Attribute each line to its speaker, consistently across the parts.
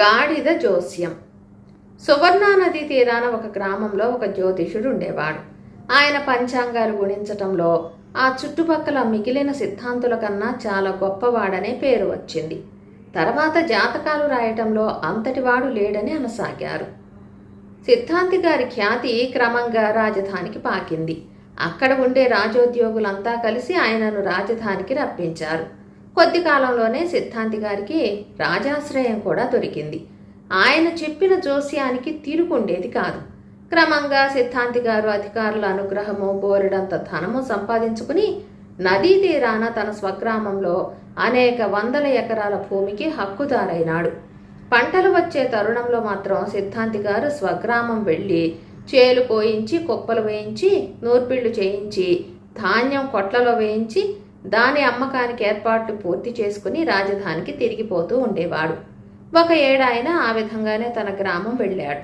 Speaker 1: గాడిద జోస్యం. సువర్ణానది తీరాన ఒక గ్రామంలో ఒక జ్యోతిషుడు ఉండేవాడు ఆయన పంచాంగాలు గుణించటంలో ఆ చుట్టుపక్కల మిగిలిన సిద్ధాంతుల కన్నా చాలా గొప్పవాడనే పేరు వచ్చింది. తర్వాత జాతకాలు రాయటంలో అంతటివాడు లేడని అనసాగారు. సిద్ధాంతి గారి ఖ్యాతి క్రమంగా రాజధానికి పాకింది. అక్కడ ఉండే రాజోద్యోగులంతా కలిసి ఆయనను రాజధానికి రప్పించారు. కొద్ది కాలంలోనే సిద్ధాంతి గారికి రాజాశ్రయం కూడా దొరికింది. ఆయన చెప్పిన జోస్యానికి తిరుగుండేది కాదు. క్రమంగా సిద్ధాంతి గారు అధికారుల అనుగ్రహము బోరెడంత ధనము సంపాదించుకుని నదీ తీరాన తన స్వగ్రామంలో అనేక వందల ఎకరాల భూమికి హక్కుదారైనాడు. పంటలు వచ్చే తరుణంలో మాత్రం సిద్ధాంతి గారు స్వగ్రామం వెళ్ళి చేలు కోయించి కుప్పలు వేయించి నూర్పిళ్ళు చేయించి ధాన్యం కొట్లలో వేయించి దాని అమ్మకానికి ఏర్పాట్లు పూర్తి చేసుకుని రాజధానికి తిరిగిపోతూ ఉండేవాడు. ఒక ఏడాయన ఆ విధంగానే తన గ్రామం వెళ్ళాడు.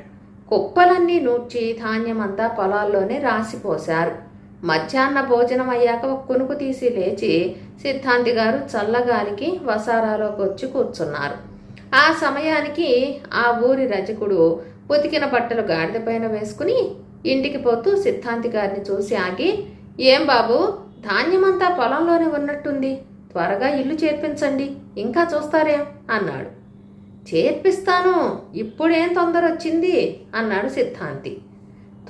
Speaker 1: కుప్పలన్నీ నూర్చి ధాన్యమంతా పొలాల్లోనే రాసిపోశారు. మధ్యాహ్న భోజనం అయ్యాక ఒక కునుకు తీసి లేచి సిద్ధాంతి గారు చల్లగాలికి వసారాలోకి వచ్చి కూర్చున్నారు. ఆ సమయానికి ఆ ఊరి రజకుడు ఉతికిన బట్టలు గాడిద పైన వేసుకుని ఇంటికి పోతూ సిద్ధాంతి గారిని చూసి ఆగి ఏం బాబు ధాన్యమంతా పొలంలోనే ఉన్నట్టుంది. త్వరగా ఇల్లు చేర్పించండి. ఇంకా చూస్తారే అన్నాడు. చేర్పిస్తాను. ఇప్పుడేం తొందర వచ్చింది అన్నాడు సిద్ధాంతి.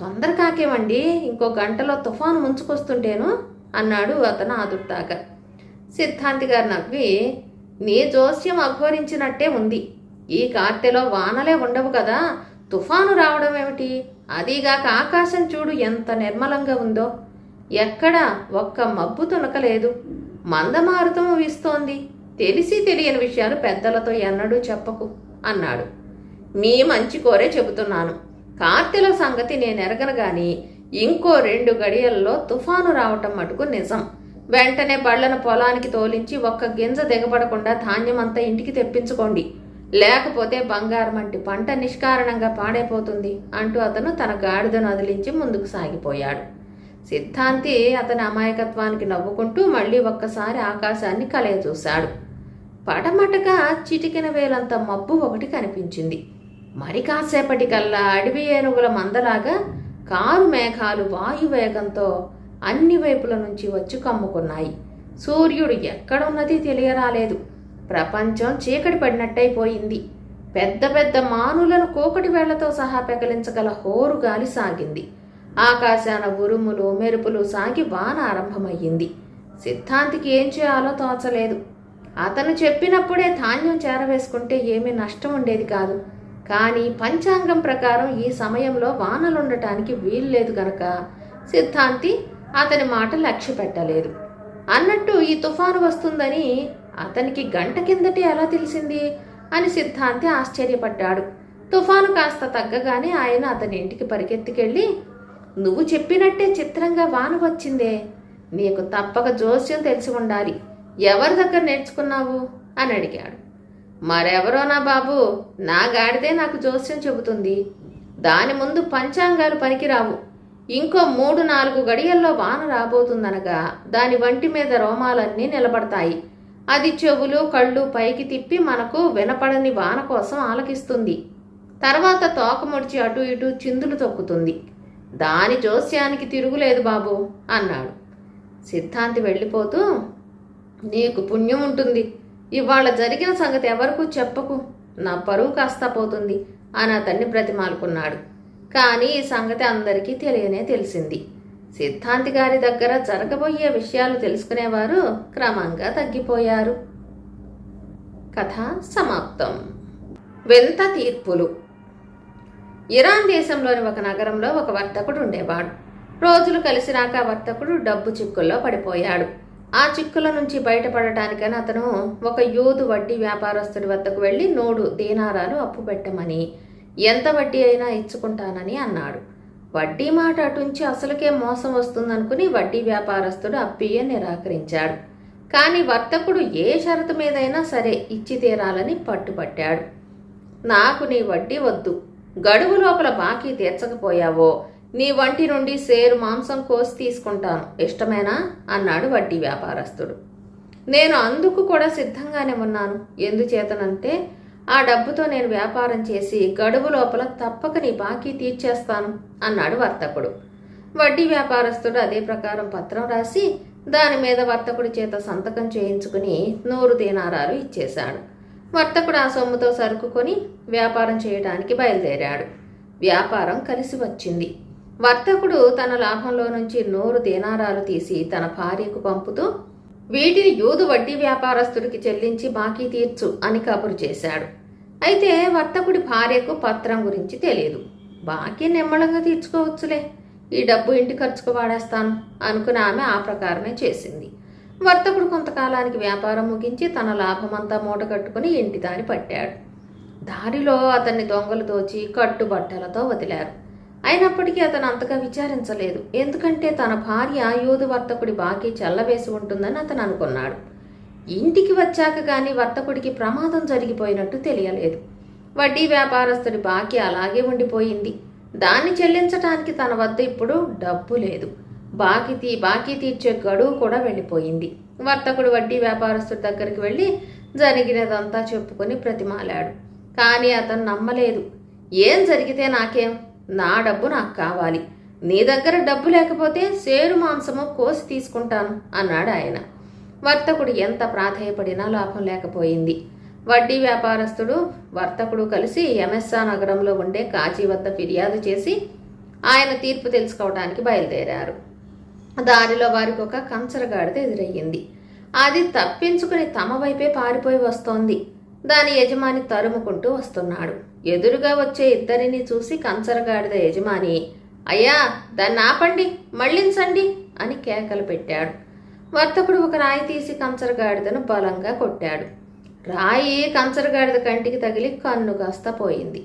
Speaker 1: తొందర కాకేమండి ఇంకో గంటలో తుఫాను ముంచుకొస్తుంటేను అన్నాడు అతను ఆదుర్తాక సిద్ధాంతి గారు నవ్వి నీ జోస్యం అఘోరించినట్టే ఉంది. ఈ కార్తెలో వానలే ఉండవు కదా. తుఫాను రావడం ఏమిటి అదీగాక ఆకాశం చూడు ఎంత నిర్మలంగా ఉందో. ఎక్కడ ఒక్క మబ్బు తునకలేదు. మందమారుతం వీస్తోంది. తెలిసి తెలియని విషయాలు పెద్దలతో ఎన్నడూ చెప్పకు అన్నాడు. మీ మంచి కోరే చెబుతున్నాను. కార్తెల సంగతి నేను ఎరగను గాని ఇంకో రెండు గడియల్లో తుఫాను రావటం మటుకు నిజం. వెంటనే బళ్ళను పొలానికి తోలించి ఒక్క గింజ దిగబడకుండా ధాన్యమంతా ఇంటికి తెప్పించుకోండి. లేకపోతే బంగారం వంటి పంట నిష్కారణంగా పాడైపోతుంది అంటూ అతను తన గాడిదను అదిలించి ముందుకు సాగిపోయాడు. సిద్ధాంతి అతని అమాయకత్వానికి నవ్వుకుంటూ మళ్ళీ ఒక్కసారి ఆకాశాన్ని కలయచూశాడు పడమటగా చిటికిన వేలంత మబ్బు ఒకటి కనిపించింది. మరి కాసేపటికల్లా అడవి ఏనుగుల మందలాగా కారు మేఘాలు వాయువేగంతో అన్ని వైపుల నుంచి వచ్చి కమ్ముకున్నాయి. సూర్యుడు ఎక్కడున్నది తెలియరాలేదు. ప్రపంచం చీకటి పడినట్టయిపోయింది. పెద్ద పెద్ద మానులను కోకటి వేళ్ళతో సహా పెకలించగల హోరు గాలి సాగింది. ఆకాశాన ఉరుములు మెరుపులు సాగి వాన ఆరంభమయ్యింది. సిద్ధాంతికి ఏం చేయాలో తోచలేదు. అతను చెప్పినప్పుడే ధాన్యం చేరవేసుకుంటే ఏమీ నష్టం ఉండేది కాదు. కానీ పంచాంగం ప్రకారం ఈ సమయంలో వానలుండటానికి వీల్లేదు కనుక సిద్ధాంతి అతని మాట లక్ష్య పెట్టలేదు. అన్నట్టు ఈ తుఫాను వస్తుందని అతనికి గంట కిందటి ఎలా తెలిసింది అని సిద్ధాంతి ఆశ్చర్యపడ్డాడు. తుఫాను కాస్త తగ్గగానే ఆయన అతని ఇంటికి పరిగెత్తికెళ్ళి నువ్వు చెప్పినట్టే చిత్రంగా వాన వచ్చిందే. నీకు తప్పక జోస్యం తెలిసి ఉండాలి. ఎవరి దగ్గర నేర్చుకున్నావు? అని అడిగాడు. మరెవరో నా బాబు? నా గాడిదే నాకు జోస్యం చెబుతుంది. దాని ముందు పంచాంగాలు పనికిరావు. ఇంకో మూడు నాలుగు గడియల్లో వాన రాబోతుందనగా దాని వంటి మీద రోమాలన్నీ నిలబడతాయి. అది చెవులు కళ్ళు పైకి తిప్పి మనకు వినపడని వాన కోసం ఆలకిస్తుంది. తర్వాత తోక ముడిచి అటు ఇటు చిందులు తొక్కుతుంది. దాని జోస్యానికి తిరుగులేదు బాబు అన్నాడు. సిద్ధాంతి వెళ్ళిపోతూ నీకు పుణ్యం ఉంటుంది. ఇవాళ జరిగిన సంగతి ఎవరికూ చెప్పకు. నా పరువు కాస్తా పోతుంది అని అతన్ని బ్రతిమాలుకున్నాడు. కానీ ఈ సంగతి అందరికీ తెలియనే తెలిసింది. సిద్ధాంతి గారి దగ్గర జరగబోయే విషయాలు తెలుసుకునేవారు క్రమంగా తగ్గిపోయారు. కథ సమాప్తం. వింత తీర్పులు. ఇరాన్ దేశంలోని ఒక నగరంలో ఒక వర్తకుడు ఉండేవాడు. రోజులు కలిసినాక వర్తకుడు డబ్బు చిక్కుల్లో పడిపోయాడు. ఆ చిక్కుల నుంచి బయటపడటానికని అతను ఒక యూదు వడ్డీ వ్యాపారస్తుడి వద్దకు వెళ్ళి నూడు దీనారాలు అప్పు పెట్టమని ఎంత వడ్డీ అయినా ఇచ్చుకుంటానని అన్నాడు. వడ్డీ మాట అటుంచి అసలుకే మోసం వస్తుందనుకుని వడ్డీ వ్యాపారస్తుడు అప్పియ నిరాకరించాడు. కానీ వర్తకుడు ఏ షరతు మీదైనా సరే ఇచ్చి తీరాలని పట్టుపట్టాడు నాకు నీ వడ్డీ వద్దు. గడువు లోపల బాకీ తీర్చకపోయావో నీ వంటి నుండి సేరు మాంసం కోసి తీసుకుంటాను ఇష్టమేనా? అన్నాడు వడ్డీ వ్యాపారస్తుడు. నేను అందుకు కూడా సిద్ధంగానే ఉన్నాను. ఎందుచేతనంటే ఆ డబ్బుతో నేను వ్యాపారం చేసి గడువు లోపల తప్పక నీ బాకీ తీర్చేస్తాను అన్నాడు వర్తకుడు. వడ్డీ వ్యాపారస్తుడు అదే ప్రకారం పత్రం రాసి దాని మీద వర్తకుడి చేత సంతకం చేయించుకుని నూరు దీనారాలు ఇచ్చేశాడు. వర్తకుడు ఆ సొమ్ముతో సరుకుకొని వ్యాపారం చేయడానికి బయలుదేరాడు. వ్యాపారం కలిసి వచ్చింది. వర్తకుడు తన లాభంలో నుంచి నూరు దీనారాలు తీసి తన భార్యకు పంపుతూ వీటిని యూదు వడ్డీ వ్యాపారస్తుడికి చెల్లించి బాకీ తీర్చు అని కబురు చేశాడు. అయితే వర్తకుడి భార్యకు పత్రం గురించి తెలియదు బాకీ నిమ్మళంగా తీర్చుకోవచ్చులే. ఈ డబ్బు ఇంటి ఖర్చుకు వాడేస్తాను అనుకుని ఆమె ఆ ప్రకారమే చేసింది. వర్తకుడు కొంతకాలానికి వ్యాపారం ముగించి తన లాభమంతా మూటగట్టుకుని ఇంటి దారి పట్టాడు. దారిలో అతన్ని దొంగలు దోచి కట్టుబట్టలతో వదిలారు. అయినప్పటికీ అతను అంతగా విచారించలేదు. ఎందుకంటే తన భార్య యూదు వర్తకుడి బాకీ చల్లవేసి ఉంటుందని అతను అనుకున్నాడు. ఇంటికి వచ్చాక కానీ వర్తకుడికి ప్రమాదం జరిగిపోయినట్టు తెలియలేదు. వడ్డీ వ్యాపారస్తుడి బాకీ అలాగే ఉండిపోయింది. దాన్ని చెల్లించటానికి తన వద్ద ఇప్పుడు డబ్బు లేదు. బాకీ తీ బాకీ తీర్చే గడువు కూడా వెళ్ళిపోయింది. వర్తకుడు వడ్డీ వ్యాపారస్తుడి దగ్గరికి వెళ్ళి జరిగినదంతా చెప్పుకొని ప్రతిమాలాడు కానీ అతను నమ్మలేదు. ఏం జరిగితే నాకేం? నా డబ్బు నాకు కావాలి. నీ దగ్గర డబ్బు లేకపోతే సేరు మాంసము కోసి తీసుకుంటాను అన్నాడు ఆయన. వర్తకుడు ఎంత ప్రాధేయపడినా లాభం లేకపోయింది. వడ్డీ వ్యాపారస్తుడు వర్తకుడు కలిసి ఎంఎస్ఆ నగరంలో ఉండే కాజీ వద్ద ఫిర్యాదు చేసి ఆయన తీర్పు తెలుసుకోవడానికి బయలుదేరారు. దారిలో వారికి ఒక కంచరగాడిద ఎదురయ్యింది. అది తప్పించుకుని తమ వైపే పారిపోయి వస్తోంది. దాని యజమాని తరుముకుంటూ వస్తున్నాడు. ఎదురుగా వచ్చే ఇద్దరిని చూసి కంచరగాడిద యజమాని అయ్యా దాన్ని ఆపండి మళ్ళించండి అని కేకలు పెట్టాడు. వర్తకుడు ఒక రాయి తీసి కంచరగాడిదను బలంగా కొట్టాడు. రాయి కంచరగాడిద కంటికి తగిలి కన్ను కాస్త పోయింది.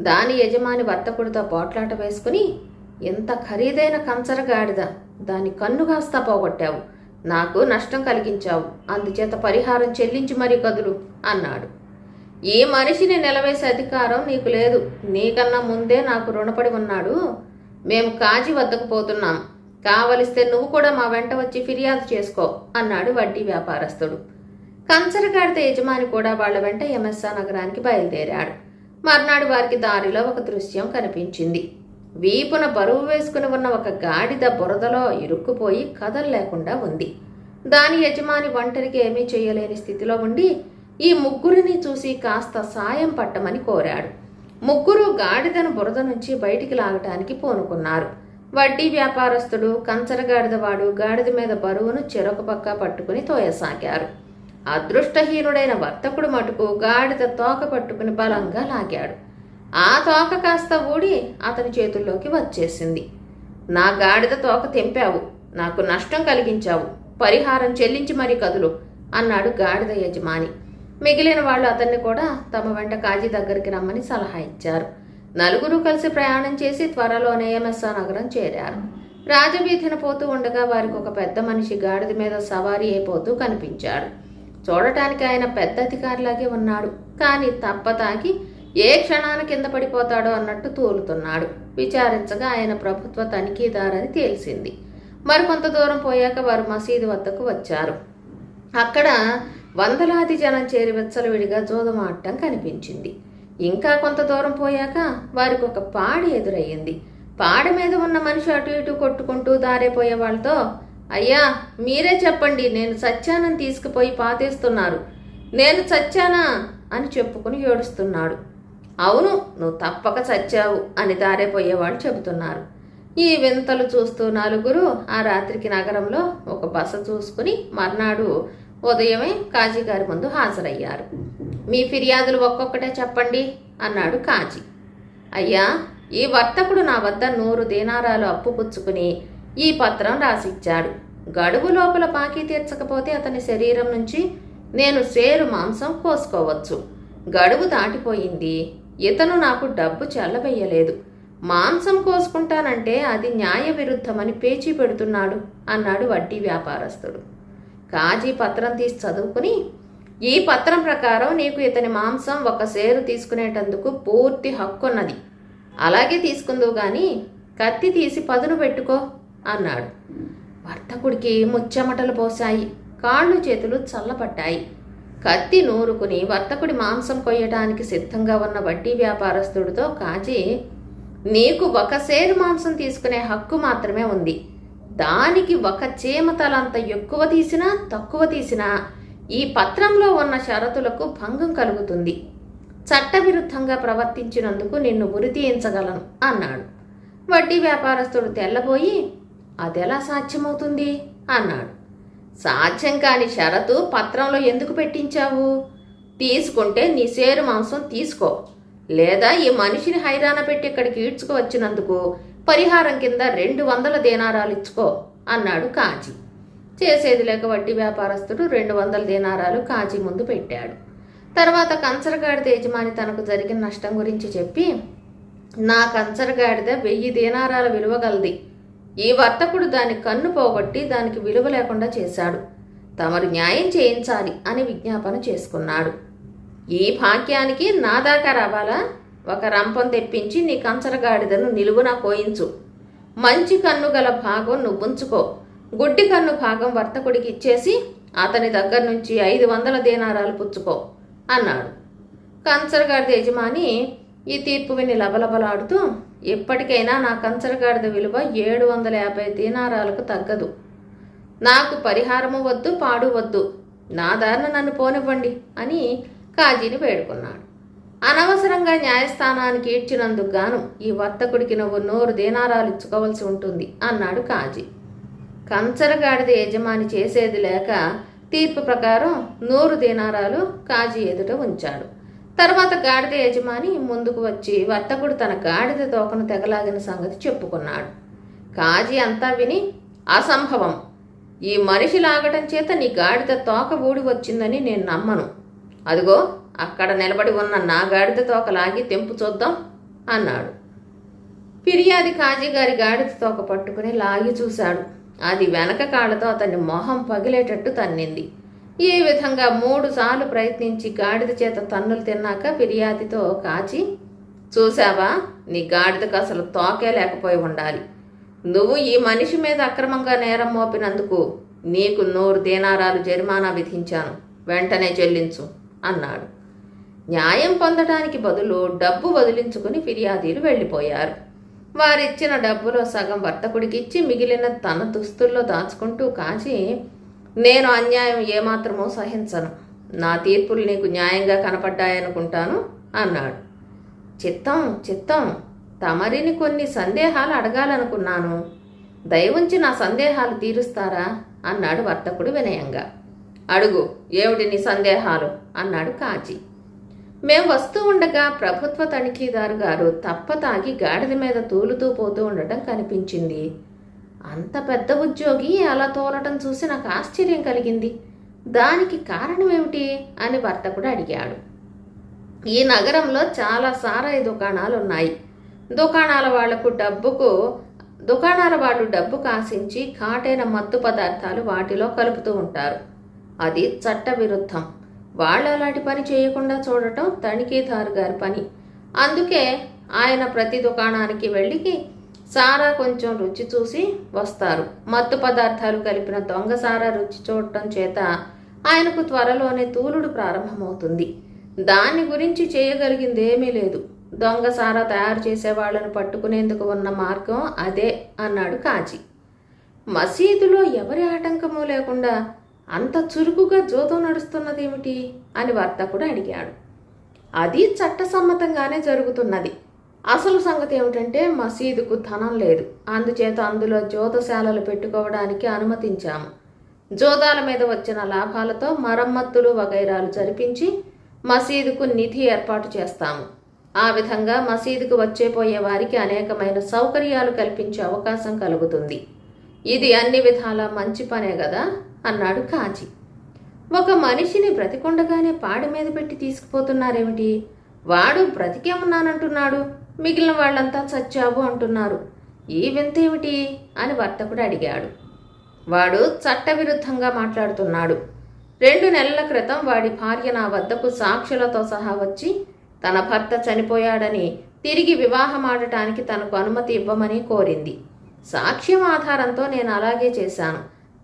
Speaker 1: దాని యజమాని వర్తకుడితో పోట్లాట వేసుకుని ఎంత ఖరీదైన కంచరగాడిద దాని కన్ను కాస్త పోగొట్టావు. నాకు నష్టం కలిగించావు. అందుచేత పరిహారం చెల్లించి మరీ కదులు అన్నాడు. ఈ మనిషిని నిలవేసే అధికారం నీకు లేదు. నీకన్నా ముందే నాకు రుణపడి ఉన్నాడు. మేము కాజీ వద్దకు పోతున్నాం. కావలిస్తే నువ్వు కూడా మా వెంట వచ్చి ఫిర్యాదు చేసుకో అన్నాడు వడ్డీ వ్యాపారస్తుడు. కంచరగాడిత యజమాని కూడా వాళ్ళ వెంట ఎంఎస్ఆ నగరానికి బయలుదేరాడు. మర్నాడు వారికి దారిలో ఒక దృశ్యం కనిపించింది. వీపున బరువు వేసుకుని ఉన్న ఒక గాడిద బురదలో ఇరుక్కుపోయి కదల్లేకుండా ఉంది. దాని యజమాని ఒంటరికి ఏమీ చేయలేని స్థితిలో ఉండి ఈ ముగ్గురిని చూసి కాస్త సాయం పట్టమని కోరాడు. ముగ్గురు గాడిదను బురద నుంచి బయటికి లాగటానికి పూనుకున్నారు. వడ్డీ వ్యాపారస్తుడు కంచరగాడిదవాడు గాడిద మీద బరువును చెరొక పక్క పట్టుకుని తోయసాగారు. అదృష్టహీనుడైన వర్తకుడు మటుకు గాడిద తోక పట్టుకుని బలంగా లాగాడు. ఆ తోక కాస్త ఊడి అతని చేతుల్లోకి వచ్చేసింది. నా గాడిద తోక తెంపావు నాకు నష్టం కలిగించావు పరిహారం చెల్లించి మరీ కదులు అన్నాడు గాడిద యజమాని. మిగిలిన వాళ్ళు అతన్ని కూడా తమ వెంట కాజీ దగ్గరికి రమ్మని సలహా ఇచ్చారు. నలుగురు కలిసి ప్రయాణం చేసి త్వరలోనే ఎంఎస్ఆ నగరం చేరారు. రాజవీధిన పోతూ ఉండగా వారికి ఒక పెద్ద మనిషి గాడిద మీద సవారీ అయిపోతూ కనిపించాడు. చూడటానికి ఆయన పెద్ద అధికారిలాగే ఉన్నాడు కానీ తప్ప తాకి ఏ క్షణాన కింద పడిపోతాడో అన్నట్టు తోలుతున్నాడు. విచారించగా ఆయన ప్రభుత్వ తనిఖీదారని తేల్చింది మరికొంత దూరం పోయాక వారు మసీదు వద్దకు వచ్చారు. అక్కడ వందలాది జనం చేరి విచ్చలవిడిగా జోదమాడటం కనిపించింది. ఇంకా కొంత దూరం పోయాక వారికి ఒక పాడి ఎదురయ్యింది. పాడి మీద ఉన్న మనిషి అటు ఇటు కొట్టుకుంటూ దారేపోయే వాళ్ళతో అయ్యా మీరే చెప్పండి నేను సత్యానం తీసుకుపోయి పాతేస్తున్నారు. నేను చచ్చానా అని చెప్పుకుని ఏడుస్తున్నాడు. అవును నువ్వు తప్పక చచ్చావు అని దారేపోయేవాళ్ళు చెబుతున్నారు. ఈ వింతలు చూస్తూ నలుగురు ఆ రాత్రికి నగరంలో ఒక బస చూసుకుని మర్నాడు ఉదయమే కాజీ గారి ముందు హాజరయ్యారు. మీ ఫిర్యాదులు ఒక్కొక్కటే చెప్పండి అన్నాడు కాజీ. అయ్యా ఈ వర్తకుడు నా వద్ద నూరు దీనారాలు అప్పు పుచ్చుకుని ఈ పత్రం రాసిచ్చాడు. గడువు లోపల బాకీ తీర్చకపోతే అతని శరీరం నుంచి నేను సేరు మాంసం కోసుకోవచ్చు. గడువు దాటిపోయింది. ఇతను నాకు డబ్బు చెల్లవేయలేదు మాంసం కోసుకుంటానంటే అది న్యాయ విరుద్ధమని పేచీ పెడుతున్నాడు అన్నాడు వడ్డీ వ్యాపారస్తుడు. కాజీ పత్రం తీసి చదువుకుని ఈ పత్రం ప్రకారం నీకు ఇతని మాంసం ఒక సేరు తీసుకునేటందుకు పూర్తి హక్కున్నది. అలాగే తీసుకుందువు కానీ కత్తి తీసి పదును పెట్టుకో అన్నాడు. వర్తకుడికి ముచ్చెమటలు పోశాయి. కాళ్ళు చేతులు చల్లపడ్డాయి కత్తి నూరుకుని వర్తకుడి మాంసం కొయ్యడానికి సిద్ధంగా ఉన్న వడ్డీ వ్యాపారస్తుడితో కాజీ నీకు ఒక సేరు మాంసం తీసుకునే హక్కు మాత్రమే ఉంది. దానికి ఒక చేమతలంత ఎక్కువ తీసినా తక్కువ తీసినా ఈ పత్రంలో ఉన్న షరతులకు భంగం కలుగుతుంది. చట్టవిరుద్ధంగా ప్రవర్తించినందుకు నిన్ను ఉరి తీయించగలను అన్నాడు. వడ్డీ వ్యాపారస్తుడు తెల్లబోయి అదెలా సాధ్యమవుతుంది? అన్నాడు. సాధ్యం కాని షరతు పత్రంలో ఎందుకు పెట్టించావు? తీసుకుంటే నీ సేరు మాంసం తీసుకో. లేదా ఈ మనిషిని హైరాణ పెట్టి ఇక్కడికి ఈడ్చుకువచ్చినందుకు పరిహారం కింద రెండు వందల దేనారాలు ఇచ్చుకో అన్నాడు కాజీ. చేసేది లేక వడ్డీ వ్యాపారస్తుడు రెండు వందల దేనారాలు కాజీ ముందు పెట్టాడు. తర్వాత కంచరగాడిద యజమాని తనకు జరిగిన నష్టం గురించి చెప్పి నా కంచరగాడిద వెయ్యి దేనారాల విలువ గలది. ఈ వర్తకుడు దాని కన్ను పోగొట్టి దానికి విలువ లేకుండా చేశాడు. తమరు న్యాయం చేయించాలి అని విజ్ఞాపన చేసుకున్నాడు. ఈ భాగ్యానికి నా దాకా రావాలా? ఒక రంపం తెప్పించి నీ కంచరగాడిదను నిలువున కోయించు మంచి కన్ను గల భాగం నువ్వుంచుకో. గుడ్డి కన్ను భాగం వర్తకుడికి ఇచ్చేసి అతని దగ్గర నుంచి ఐదు వందల దేనారాలు పుచ్చుకో అన్నాడు. కంచరగాడిద యజమాని ఈ తీర్పు విని లబలబలాడుతూ ఎప్పటికైనా నా కంచరగాడిద విలువ ఏడు వందల యాభై దీనారాలకు తగ్గదు. నాకు పరిహారము వద్దు పాడు వద్దు. నా దారిన నన్ను పోనివ్వండి అని కాజీని వేడుకున్నాడు. అనవసరంగా న్యాయస్థానానికి ఈడ్చినందుకు గాను ఈ వర్తకుడికి నువ్వు నూరు దీనారాలు ఇచ్చుకోవలసి ఉంటుంది అన్నాడు కాజీ. కంచరగాడిద యజమాని చేసేది లేక తీర్పు ప్రకారం నూరు దీనారాలు కాజీ ఎదుట ఉంచాడు. తర్వాత గాడిద యజమాని ముందుకు వచ్చి వర్తకుడు తన గాడిద తోకను తెగలాగిన సంగతి చెప్పుకున్నాడు. కాజీ అంతా విని అసంభవం. ఈ మనిషి లాగటం చేత నీ గాడిద తోక ఊడి వచ్చిందని నేను నమ్మను. అదిగో అక్కడ నిలబడి ఉన్న నా గాడిద తోక లాగి తెంపు చూద్దాం అన్నాడు. ఫిర్యాది కాజీ గారి గాడిద తోక పట్టుకుని లాగి చూశాడు. అది వెనక కాళ్ళతో అతని మొహం పగిలేటట్టు తన్నింది. ఈ విధంగా మూడు సార్లు ప్రయత్నించి గాడిద చేత తన్నులు తిన్నాక ఫిర్యాదితో కాచి చూశావా? నీ గాడిదకు అసలు తోకే లేకపోయి ఉండాలి. నువ్వు ఈ మనిషి మీద అక్రమంగా నేరం మోపినందుకు నీకు నూరు దీనారాలు జరిమానా విధించాను. వెంటనే చెల్లించు అన్నాడు. న్యాయం పొందడానికి బదులు డబ్బు వదిలించుకుని ఫిర్యాదీలు వెళ్ళిపోయారు. వారిచ్చిన డబ్బులో సగం వర్తకుడికిచ్చి మిగిలిన తన దుస్తుల్లో దాచుకుంటూ కాచి నేను అన్యాయం ఏమాత్రమో సహించను. నా తీర్పులు నీకు న్యాయంగా కనపడ్డాయనుకుంటాను అన్నాడు. చిత్తం చిత్తం తమరిని కొన్ని సందేహాలు అడగాలనుకున్నాను. దయవుంచి నా సందేహాలు తీరుస్తారా? అన్నాడు వర్తకుడు వినయంగా. అడుగు ఏమిటి నీ సందేహాలు? అన్నాడు కాజీ. మేం వస్తూ ఉండగా ప్రభుత్వ తనిఖీదారు గారు తప్ప తాగి గాడిద మీద తూలుతూ పోతూ ఉండటం కనిపించింది. అంత పెద్ద ఉద్యోగి అలా తోలటం చూసి నాకు ఆశ్చర్యం కలిగింది. దానికి కారణం ఏమిటి అని వర్తకుడు అడిగాడు. ఈ నగరంలో చాలా సారాయి దుకాణాలు ఉన్నాయి దుకాణాల వాళ్ళకు డబ్బుకు దుకాణాల వాళ్ళు డబ్బు కాసించి ఘాటైన మత్తు పదార్థాలు వాటిలో కలుపుతూ ఉంటారు. అది చట్టవిరుద్ధం. వాళ్ళు అలాంటి పని చేయకుండా చూడటం తనిఖీదారు గారి పని. అందుకే ఆయన ప్రతి దుకాణానికి వెళ్ళి సారా కొంచెం రుచి చూసి వస్తారు. మత్తు పదార్థాలు కలిపిన దొంగ సారా రుచి చూడటం చేత ఆయనకు త్వరలోనే తూలుడు ప్రారంభమవుతుంది. దాని గురించి చేయగలిగిందేమీ లేదు. దొంగ సారా తయారు చేసే వాళ్ళను పట్టుకునేందుకు ఉన్న మార్గం అదే అన్నాడు కాజీ. మసీదులో ఎవరి ఆటంకము లేకుండా అంత చురుకుగా జోతం నడుస్తున్నదేమిటి అని వర్తకుడు అడిగాడు. అది చట్టసమ్మతంగానే జరుగుతున్నది. అసలు సంగతి ఏమిటంటే మసీదుకు ధనం లేదు. అందుచేత అందులో జోతశాలలు పెట్టుకోవడానికి అనుమతించాము. జోదాల మీద వచ్చిన లాభాలతో మరమ్మత్తులు వగైరాలు జరిపించి మసీదుకు నిధి ఏర్పాటు చేస్తాము. ఆ విధంగా మసీదుకు వచ్చే పోయే వారికి అనేకమైన సౌకర్యాలు కల్పించే అవకాశం కలుగుతుంది. ఇది అన్ని విధాలా మంచి పనే కదా అన్నాడు కాజీ. ఒక మనిషిని బ్రతికొండగానే పాడి మీద పెట్టి తీసుకుపోతున్నారేమిటి? వాడు బ్రతికే ఉన్నానంటున్నాడు. మిగిలిన వాళ్ళంతా చచ్చావు అంటున్నారు. ఈ వింతేమిటి? అని వర్తకుడు అడిగాడు. వాడు చట్టవిరుద్ధంగా మాట్లాడుతున్నాడు. రెండు నెలల క్రితం వాడి భార్య నా వద్దకు సాక్షులతో సహా వచ్చి తన భర్త చనిపోయాడని తిరిగి వివాహమాడటానికి తనకు అనుమతి ఇవ్వమని కోరింది. సాక్ష్యం ఆధారంతో నేను అలాగే చేశాను.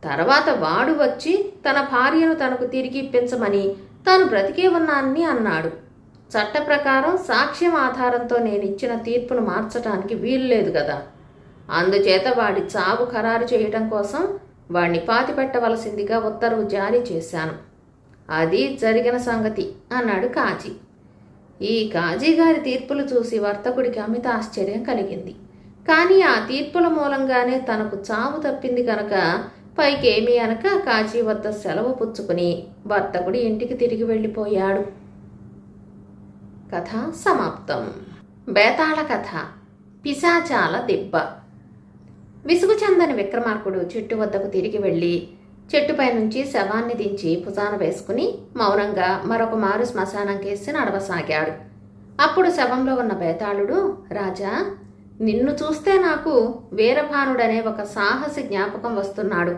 Speaker 1: తర్వాత వాడు వచ్చి తన భార్యను తనకు తిరిగి ఇప్పించమని తాను బ్రతికే ఉన్నానని అన్నాడు. చట్ట ప్రకారం సాక్ష్యం ఆధారంతో నేను ఇచ్చిన తీర్పును మార్చడానికి వీలు లేదు కదా. అందుచేత వాడి చావు ఖరారు చేయటం కోసం వాడిని పాతిపెట్టవలసిందిగా ఉత్తర్వు జారీ చేశాను. అది జరిగిన సంగతి అన్నాడు కాజీ. ఈ కాజీ గారి తీర్పులు చూసి వర్తకుడికి అమిత ఆశ్చర్యం కలిగింది. కానీ ఆ తీర్పుల మూలంగానే తనకు చావు తప్పింది కనుక పైకేమీ అనక కాజీ వద్ద సెలవు పుచ్చుకుని వర్తకుడి ఇంటికి తిరిగి వెళ్ళిపోయాడు. కథ సమాప్తం. బేతాళ కథ పిశాచాల దిబ్బ. విసుగు చెందని విక్రమార్కుడు చెట్టు వద్దకు తిరిగి వెళ్ళి చెట్టుపై నుంచి శవాన్ని దించి భుజాన వేసుకుని మౌనంగా మరొక మారు శ్మశానం కేసి నడవసాగాడు. అప్పుడు శవంలో ఉన్న బేతాళుడు రాజా నిన్ను చూస్తే నాకు వీరభానుడనే ఒక సాహసి జ్ఞాపకం వస్తున్నాడు.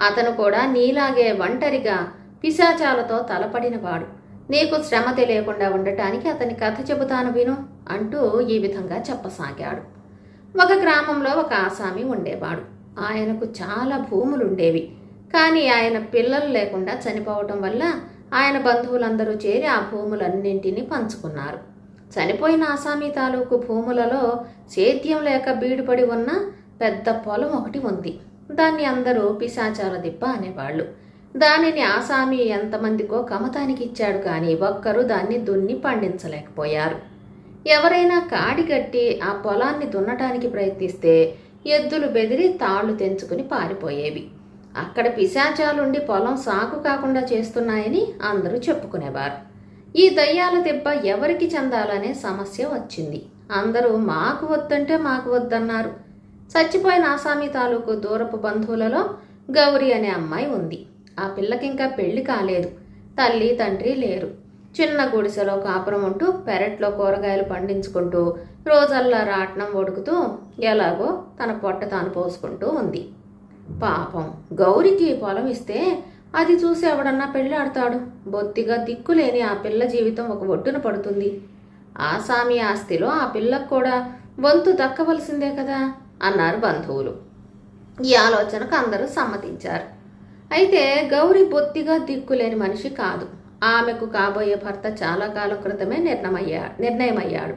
Speaker 1: అతను కూడా నీలాగే ఒంటరిగా పిశాచాలతో తలపడినవాడు. నీకు శ్రమ తెలియకుండా ఉండటానికి అతని కథ చెబుతాను విను అంటూ ఈ విధంగా చెప్పసాగాడు. ఒక గ్రామంలో ఒక ఆసామి ఉండేవాడు. ఆయనకు చాలా భూములుండేవి. కానీ ఆయన పిల్లలు లేకుండా చనిపోవటం వల్ల ఆయన బంధువులందరూ చేరి ఆ భూములన్నింటినీ పంచుకున్నారు. చనిపోయిన ఆసామి తాలూకు భూములలో సేద్యం లేక బీడుపడి ఉన్న పెద్ద పొలం ఒకటి ఉంది. దాన్ని అందరూ పిశాచాల దిబ్బ అనేవాళ్ళు. దానిని ఆసామి ఎంతమందికో కమతానికి ఇచ్చాడు కానీ ఒక్కరూ దాన్ని దున్ని పండించలేకపోయారు. ఎవరైనా కాడి కట్టి ఆ పొలాన్ని దున్నటానికి ప్రయత్నిస్తే ఎద్దులు బెదిరి తాళ్ళు తెంచుకుని పారిపోయేవి. అక్కడ పిశాచాలుండి పొలం సాగు కాకుండా చేస్తున్నాయని అందరూ చెప్పుకునేవారు. ఈ దయ్యాల దెబ్బ ఎవరికి చెందాలనే సమస్య వచ్చింది. అందరూ మాకు వద్దంటే మాకు వద్దన్నారు. చచ్చిపోయిన ఆసామి తాలూకు దూరపు బంధువులలో గౌరి అనే అమ్మాయి ఉంది. ఆ పిల్లకి ఇంకా పెళ్ళి కాలేదు. తల్లి తండ్రి లేరు. చిన్న గుడిసెలో కాపురం ఉంటూ పెరట్లో కూరగాయలు పండించుకుంటూ రోజల్లా రాట్నం ఒడుకుతూ ఎలాగో తన పొట్ట తాను పోసుకుంటూ ఉంది. పాపం గౌరికి పొలం ఇస్తే అది చూసి ఎవడన్నా పెళ్ళాడతాడు. బొత్తిగా దిక్కులేని ఆ పిల్ల జీవితం ఒక ఒడ్డున పడుతుంది. ఆసామి ఆస్తిలో ఆ పిల్లకు కూడా వంతు దక్కవలసిందే కదా అన్నారు బంధువులు. ఈ ఆలోచనకు అందరూ సమ్మతించారు. అయితే గౌరి బొత్తిగా దిక్కులేని మనిషి కాదు. ఆమెకు కాబోయే భర్త చాలా కాలం క్రితమే నిర్ణయమయ్యా నిర్ణయమయ్యాడు.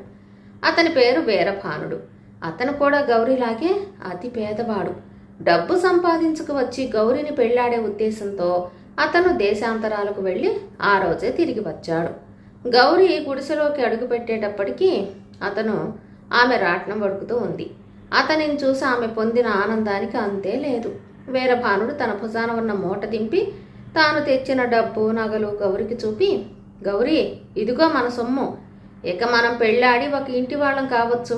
Speaker 1: అతని పేరు వీరభానుడు. అతను కూడా గౌరిలాగే అతి పేదవాడు. డబ్బు సంపాదించుకు వచ్చి గౌరిని పెళ్ళాడే ఉద్దేశంతో అతను దేశాంతరాలకు వెళ్ళి ఆ రోజే తిరిగి వచ్చాడు. గౌరి గుడిసెలోకి అడుగుపెట్టేటప్పటికీ అతను ఆమె రాట్నం వడుకుతూ ఉంది. అతనిని చూసి ఆమె పొందిన ఆనందానికి అంతే లేదు. వీరభానుడు తన భుజాన ఉన్న మూట దింపి తాను తెచ్చిన డబ్బు నగలు గౌరికి చూపి గౌరీ ఇదిగో మన సొమ్ము. ఇక మనం పెళ్ళాడి ఒక ఇంటి వాళ్ళం కావచ్చు.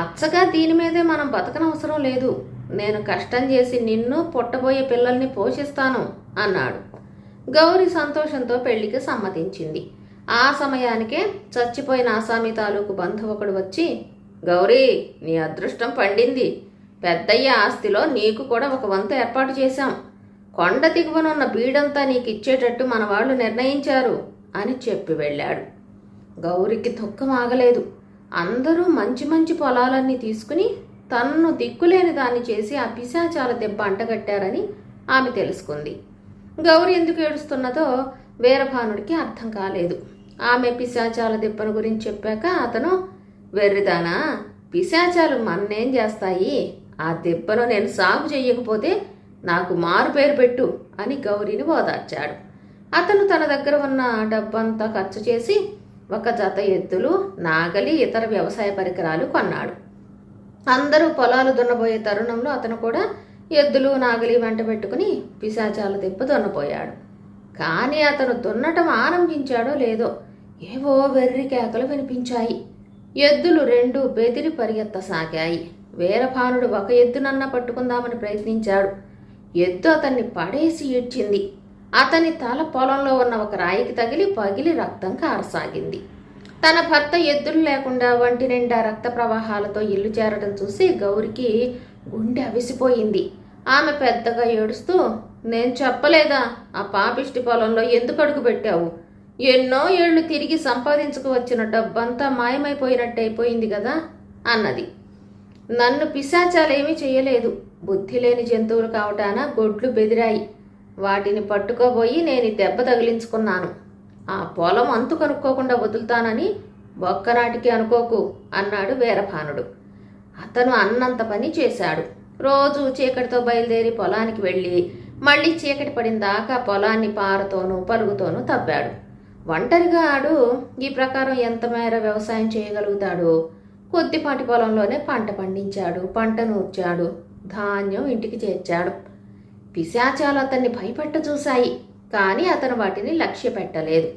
Speaker 1: అచ్చగా దీని మీదే మనం బతకనవసరం లేదు. నేను కష్టం చేసి నిన్ను పుట్టబోయే పిల్లల్ని పోషిస్తాను అన్నాడు. గౌరి సంతోషంతో పెళ్ళికి సమ్మతించింది. ఆ సమయానికే చచ్చిపోయిన ఆసామి తాలూకు బంధువు ఒకడు వచ్చి గౌరీ నీ అదృష్టం పండింది. పెద్దయ్య ఆస్తిలో నీకు కూడా ఒక వంతు ఏర్పాటు చేశాం. కొండ దిగువనున్న బీడంతా నీకు ఇచ్చేటట్టు మన వాళ్ళు నిర్ణయించారు అని చెప్పి వెళ్ళాడు. గౌరికి దుఃఖం ఆగలేదు. అందరూ మంచి మంచి పొలాలన్నీ తీసుకుని తనను దిక్కులేని దాన్ని చేసి ఆ పిశాచాల దెబ్బ అంటగట్టారని ఆమె తెలుసుకుంది. గౌరి ఎందుకు ఏడుస్తున్నదో వీరభానుడికి అర్థం కాలేదు. ఆమె పిశాచాల దెబ్బను గురించి చెప్పాక అతను వెర్రిదానా పిశాచాలు మన్నేం చేస్తాయి? ఆ దెబ్బను నేను సాగు చేయకపోతే నాకు మారు పేరు పెట్టు అని గౌరీని ఓదార్చాడు. అతను తన దగ్గర ఉన్న డబ్బంతా ఖర్చు చేసి ఒక జత ఎద్దులు నాగలి ఇతర వ్యవసాయ పరికరాలు కొన్నాడు. అందరూ పొలాలు దున్నబోయే తరుణంలో అతను కూడా ఎద్దులు నాగలి వెంట పెట్టుకుని పిశాచాల దెబ్బ దున్నపోయాడు కానీ అతను దున్నటం ఆరంభించాడో లేదో ఏవో వెర్రి కేకలు వినిపించాయి. ఎద్దులు రెండు బెదిరి పరిగెత్తసాగాయి. వీరభానుడు ఒక ఎద్దునన్నా పట్టుకుందామని ప్రయత్నించాడు. ఎద్దు అతన్ని పడేసి ఈడ్చింది అతని తల పొలంలో ఉన్న ఒక రాయికి తగిలి పగిలి రక్తం కారసాగింది. తన భర్త ఎద్దులు లేకుండా వంటి నిండా రక్త ప్రవాహాలతో ఇల్లు చేరడం చూసి గౌరికి గుండె అవిసిపోయింది. ఆమె పెద్దగా ఏడుస్తూ నేను చెప్పలేదా? ఆ పాపిష్టి పొలంలో ఎందుకు అడుగు పెట్టావు? ఎన్నో ఏళ్ళు తిరిగి సంపాదించుకు వచ్చిన డబ్బంతా మాయమైపోయినట్టయిపోయింది కదా? అన్నది. నన్ను పిశాచాలేమీ చేయలేదు బుద్ధి లేని జంతువులు కావటాన గొడ్లు బెదిరాయి. వాటిని పట్టుకోబోయి నేను దెబ్బ తగిలించుకున్నాను. ఆ పొలం అంతు కనుక్కోకుండా వదులుతానని ఒక్కనాటికి అనుకోకు అన్నాడు వీరభానుడు. అతను అన్నంత పని చేశాడు. రోజు చీకటితో బయలుదేరి పొలానికి వెళ్ళి మళ్ళీ చీకటి పడిన దాకా పొలాన్ని పారతోనూ పలుగుతోనూ తవ్వాడు. ఒంటరిగా ఆడు ఈ ప్రకారం ఎంత మేర వ్యవసాయం చేయగలుగుతాడో? కొద్దిపాటి పొలంలోనే పంట పండించాడు పంట నూర్చాడు ధాన్యం ఇంటికి చేర్చాడు. పిశాచాలు అతన్ని భయపెట్ట చూశాయి కానీ అతను వాటిని లక్ష్య పెట్టలేదు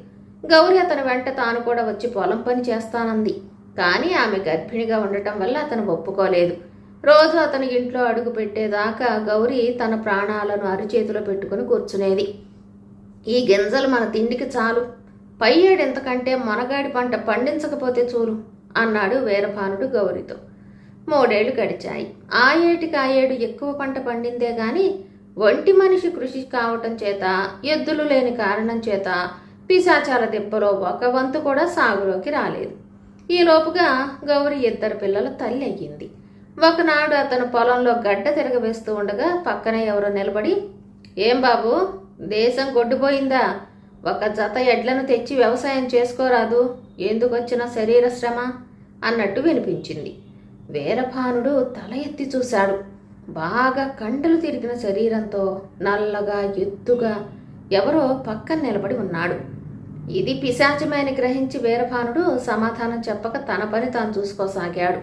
Speaker 1: గౌరి అతని వెంట తాను కూడా వచ్చి పొలం పని చేస్తానంది కానీ ఆమె గర్భిణిగా ఉండటం వల్ల అతను ఒప్పుకోలేదు. రోజు అతని ఇంట్లో అడుగు పెట్టేదాకా గౌరి తన ప్రాణాలను అరిచేతిలో పెట్టుకుని కూర్చునేది. ఈ గింజలు మన తిండికి చాలు. పై ఏడు ఎంతకంటే మనగాడి పంట పండించకపోతే చూలు. అన్నాడు వీరభానుడు గౌరితో. మూడేళ్ళు గడిచాయి. ఆ ఏటికి ఆ ఏడు ఎక్కువ పంట పండిందే గాని ఒంటి మనిషి కృషి కావటం చేత ఎద్దులు లేని కారణం చేత పిశాచాల దెబ్బలో ఒక వంతు కూడా సాగులోకి రాలేదు. ఈ లోపుగా గౌరి ఇద్దరు పిల్లల తల్లి అయ్యింది. ఒకనాడు అతను పొలంలో గడ్డ తిరగవేస్తూ ఉండగా పక్కన ఎవరో నిలబడి ఏం బాబు దేశం కొడ్డుపోయిందా ఒక జత ఎడ్లను తెచ్చి వ్యవసాయం చేసుకోరాదు. ఎందుకు శరీర శ్రమ? అన్నట్టు వినిపించింది. వీరభానుడు తల ఎత్తి చూశాడు. బాగా కండలు తిరిగిన శరీరంతో నల్లగా ఎత్తుగా ఎవరో పక్కన నిలబడి ఉన్నాడు. ఇది పిశాచమని గ్రహించి వీరభానుడు సమాధానం చెప్పక తన పని తాను చూసుకోసాగాడు.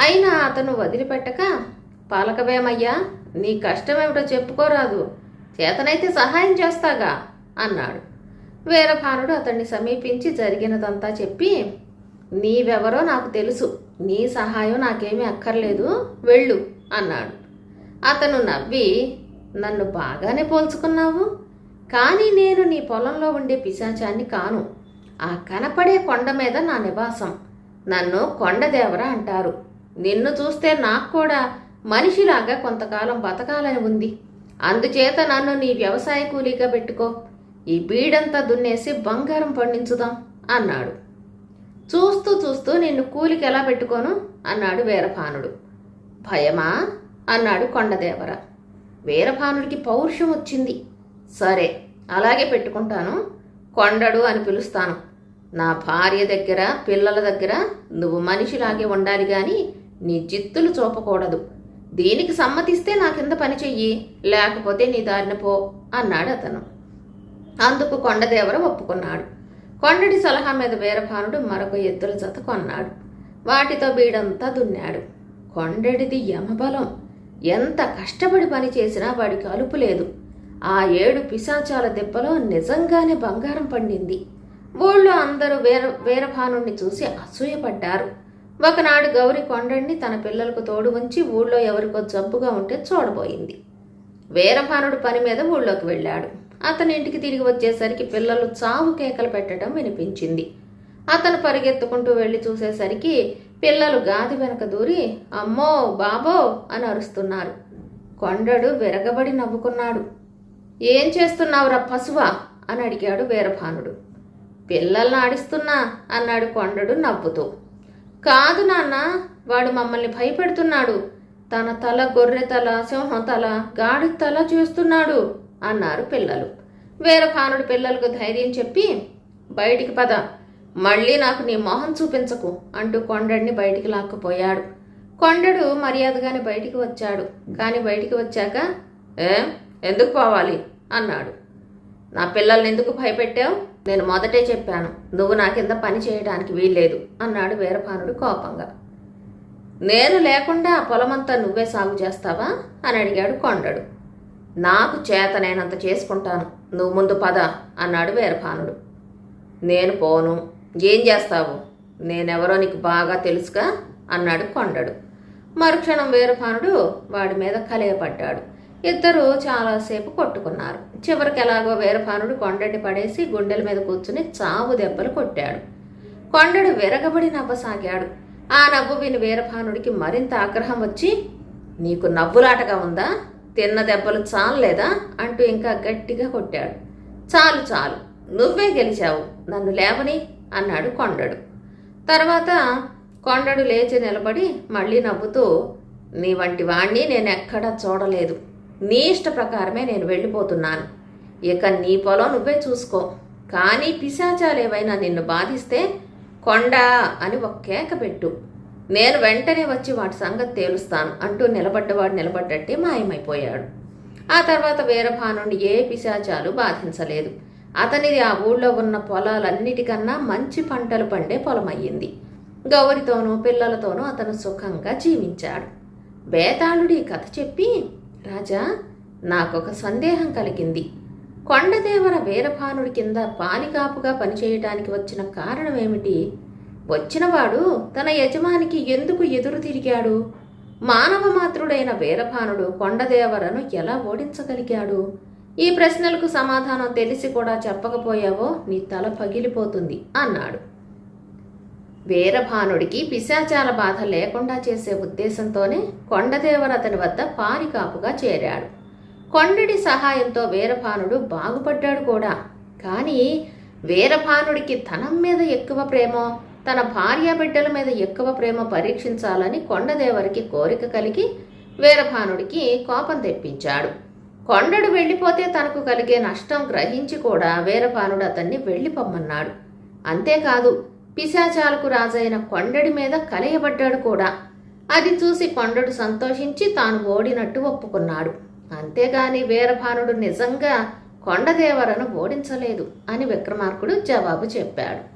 Speaker 1: అయినా అతను వదిలిపెట్టక పాలకవేమయ్యా నీ కష్టమేమిటో చెప్పుకోరాదు. చేతనైతే సహాయం చేస్తాగా అన్నాడు. వీరభానుడు అతన్ని సమీపించి జరిగినదంతా చెప్పి నీవెవరో నాకు తెలుసు. నీ సహాయం నాకేమీ అక్కర్లేదు. వెళ్ళు అన్నాడు. అతను నవ్వి నన్ను బాగానే పోల్చుకున్నావు. కానీ నేను నీ పొలంలో ఉండే పిశాచాన్ని కాను. ఆ కనపడే కొండ మీద నా నివాసం. నన్ను కొండదేవర అంటారు. నిన్ను చూస్తే నాకు కూడా మనిషిలాగా కొంతకాలం బతకాలని ఉంది. అందుచేత నన్ను నీ వ్యవసాయ కూలీగా పెట్టుకో. ఈ బీడంతా దున్నేసి బంగారం పండించుదాం అన్నాడు. చూస్తూ చూస్తూ నిన్ను కూలికి ఎలా పెట్టుకోను అన్నాడు వీరభానుడు. భయమా? అన్నాడు కొండదేవర. వీరభానుడికి పౌరుషం వచ్చింది. సరే అలాగే పెట్టుకుంటాను. కొండడు అని పిలుస్తాను. నా భార్య దగ్గర పిల్లల దగ్గర నువ్వు మనిషిలాగే ఉండాలి గాని నీ జిత్తులు చూపకూడదు. దీనికి సమ్మతిస్తే నా కింద పని చెయ్యి లేకపోతే నీ దారిన పో అన్నాడు అతను. అందుకు కొండదేవర ఒప్పుకున్నాడు. కొండడి సలహా మీద వీరభానుడు మరొక ఎద్దుల జత కొన్నాడు. వాటితో బీడంతా దున్నాడు. కొండడిది యమబలం. ఎంత కష్టపడి పని చేసినా వాడికి అలుపు లేదు. ఆ ఏడు పిశాచాల దెబ్బలో నిజంగానే బంగారం పండింది. ఊళ్ళో అందరూ వీర వీరభానుణ్ణి చూసి అసూయపడ్డారు. ఒకనాడు గౌరి కొండడిని తన పిల్లలకు తోడు ఉంచి ఊళ్ళో ఎవరికో జబ్బుగా ఉంటే చూడబోయింది. వీరభానుడు పని మీద ఊళ్ళోకి వెళ్ళాడు. అతని ఇంటికి తిరిగి వచ్చేసరికి పిల్లలు చావు కేకలు పెట్టడం వినిపించింది. అతను పరిగెత్తుకుంటూ వెళ్ళి చూసేసరికి పిల్లలు గాది వెనక దూరి అమ్మో బాబో అని అరుస్తున్నారు. కొండడు విరగబడి నవ్వుకున్నాడు. ఏం చేస్తున్నావురా పశువా? అని అడిగాడు వీరభానుడు. పిల్లల్ని ఆడిస్తున్నా అన్నాడు కొండడు నవ్వుతూ. కాదు నాన్న వాడు మమ్మల్ని భయపెడుతున్నాడు. తన తల గొర్రె తల సింహం తల గాడి తల చేస్తున్నాడు. అన్నారు పిల్లలు. వీరభానుడి పిల్లలకు ధైర్యం చెప్పి బయటికి పద. మళ్ళీ నాకు నీ మొహం చూపించకు అంటూ కొండడిని బయటికి లాక్కుపోయాడు. కొండడు మర్యాదగానే బయటికి వచ్చాడు. కానీ బయటికి వచ్చాక ఏ? ఎందుకు పోవాలి? అన్నాడు. నా పిల్లల్ని ఎందుకు భయపెట్టావు? నేను మొదటే చెప్పాను నువ్వు నా కింద పని చేయడానికి వీల్లేదు అన్నాడు వీరభానుడు కోపంగా. నేను లేకుండా ఆ పొలమంతా నువ్వే సాగు చేస్తావా? అని అడిగాడు కొండడు. నాకు చేతనైనంత చేసుకుంటాను. నువ్వు ముందు పద అన్నాడు వీరభానుడు. నేను పోను. ఏం చేస్తావు? నేనెవరో నీకు బాగా తెలుసుగా అన్నాడు కొండడు. మరుక్షణం వీరభానుడు వాడి మీద కలయపడ్డాడు. ఇద్దరు చాలాసేపు కొట్టుకున్నారు. చివరికి ఎలాగో వీరభానుడు కొండని పడేసి గుండెల మీద కూర్చుని చావు దెబ్బలు కొట్టాడు. కొండడు విరగబడి నవ్వసాగాడు. ఆ నవ్వు విని వీరభానుడికి మరింత ఆగ్రహం వచ్చి నీకు నవ్వులాటగా ఉందా? తిన్న దెబ్బలు చాలలేదా అంటూ ఇంకా గట్టిగా కొట్టాడు. చాలు చాలు నువ్వే గెలిచావు నన్ను లేవని అన్నాడు కొండడు. తర్వాత కొండడు లేచి నిలబడి మళ్ళీ నవ్వుతూ నీ వంటి వాణ్ణి నేను ఎక్కడా చూడలేదు. నీ ఇష్ట ప్రకారమే నేను వెళ్ళిపోతున్నాను. ఇక నీ పొలం నువ్వే చూసుకో. కానీ పిశాచాలేవైనా నిన్ను బాధిస్తే కొండ అని ఒక కేక పెట్టు. నేను వెంటనే వచ్చి వాటి సంగతి తేలుస్తాను అంటూ నిలబడ్డవాడు నిలబడ్డట్టే మాయమైపోయాడు. ఆ తర్వాత వీరభానుని ఏ పిశాచాలు బాధించలేదు. అతనిది ఆ ఊళ్ళో ఉన్న పొలాలన్నిటికన్నా మంచి పంటలు పండే పొలమయ్యింది. గౌరితోనూ పిల్లలతోనూ అతను సుఖంగా జీవించాడు. బేతాళుడి కథ చెప్పి రాజా నాకొక సందేహం కలిగింది. కొండదేవర వీరభానుడి కింద పాలికాపుగా పనిచేయటానికి వచ్చిన కారణమేమిటి? వచ్చినవాడు తన యజమానికి ఎందుకు ఎదురు తిరిగాడు? మానవ మాతృడైన వీరభానుడు కొండదేవరను ఎలా ఓడించగలిగాడు? ఈ ప్రశ్నలకు సమాధానం తెలిసి కూడా చెప్పకపోయావో నీ తల పగిలిపోతుంది అన్నాడు. వీరభానుడికి పిశాచాల బాధ లేకుండా చేసే ఉద్దేశంతోనే కొండదేవర అతని వద్ద పారికాపుగా చేరాడు. కొండడి సహాయంతో వీరభానుడు బాగుపడ్డాడు కూడా. కానీ వీరభానుడికి ధనం మీద ఎక్కువ ప్రేమో తన భార్య బిడ్డల మీద ఎక్కువ ప్రేమ పరీక్షించాలని కొండదేవరికి కోరిక కలిగి వీరభానుడికి కోపం తెప్పించాడు. కొండడు వెళ్ళిపోతే తనకు కలిగే నష్టం గ్రహించి కూడా వీరభానుడు అతన్ని వెళ్ళిపోమ్మన్నాడు. అంతేకాదు పిశాచాలకు రాజైన కొండడి మీద కలయబడ్డాడు కూడా. అది చూసి కొండడు సంతోషించి తాను ఓడినట్టు ఒప్పుకున్నాడు. అంతేగాని వీరభానుడు నిజంగా కొండదేవరను ఓడించలేదు అని విక్రమార్కుడు జవాబు చెప్పాడు.